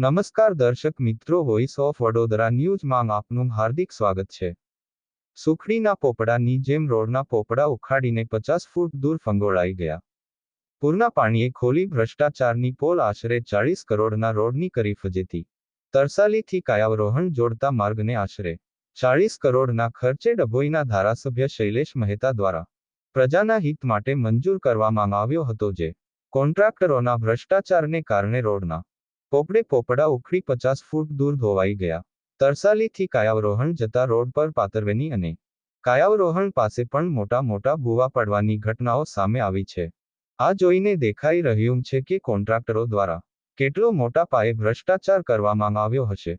નમસ્કાર દર્શક મિત્રો વોઇસ ઓફ વડોદરા ન્યૂઝમાં આપનું હાર્દિક સ્વાગત છે. સુખડીના પોપડાની જેમ રોડના પોપડા ઉખાડીને પચાસ ફૂટ દૂર ફંગોળાઈ ગયા. પૂરના પાણીએ ખોલી ભ્રષ્ટાચારની પોલ આશરે ચાળીસ કરોડના રોડની કરી ફજેતી તરસાલીથી કાયાવરોહણ જોડતા માર્ગને આશરે ચાળીસ કરોડના ખર્ચે ડભોઈના ધારાસભ્ય શૈલેષ મહેતા દ્વારા પ્રજાના હિત માટે મંજૂર કરવામાં આવ્યો હતો જે કોન્ટ્રાક્ટરોના ભ્રષ્ટાચારને કારણે રોડના પોપડે પોપડા ઉખડી પચાસ ફૂટ દૂર ધોવાઈ ગયા. તરસાલીથી કાયાવરોહણ જતા રોડ પર પાતરવેની અને કાયાવરોહણ પાસે પણ મોટા મોટા ભૂવા પડવાની ઘટનાઓ સામે આવી છે. આ જોઈને દેખાઈ રહ્યું છે કે કોન્ટ્રાક્ટરો દ્વારા કેટલો મોટા પાયે ભ્રષ્ટાચાર કરવામાં આવ્યો હશે.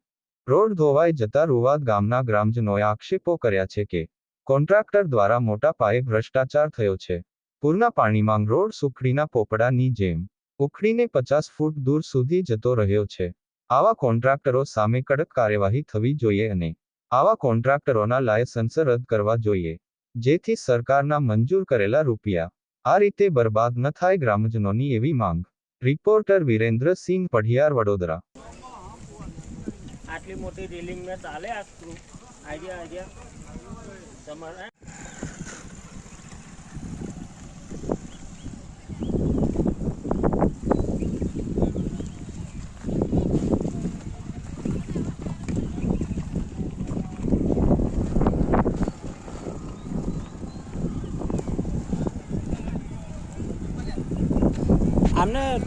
રોડ ધોવાઈ જતા રૂવાદ ગામના ગ્રામજનોએ આક્ષેપો કર્યા છે કે કોન્ટ્રાક્ટર દ્વારા મોટા પાયે ભ્રષ્ટાચાર થયો છે. પૂરના પાણીમાં રોડ સુખડીના પોપડાની જેમ ઉખડીને પચાસ ફૂટ દૂર સુધી જતો રહ્યો છે. આવા કોન્ટ્રાક્ટરો સામે કડક કાર્યવાહી થવી જોઈએ અને આવા કોન્ટ્રાક્ટરોના લાયસન્સ રદ કરવા જોઈએ, જેથી સરકારના મંજૂર કરેલા રૂપિયા આ રીતે બરબાદ ન થાય ગ્રામજનોની એવી માંગ. રિપોર્ટર વિરેન્દ્રસિંહ પઢિયાર, વડોદરા. આટલી મોટી રીલિંગ મેં ચાલે આ સ્ક્રૂ આઈડિયા આઈડિયા. તમારે আপনার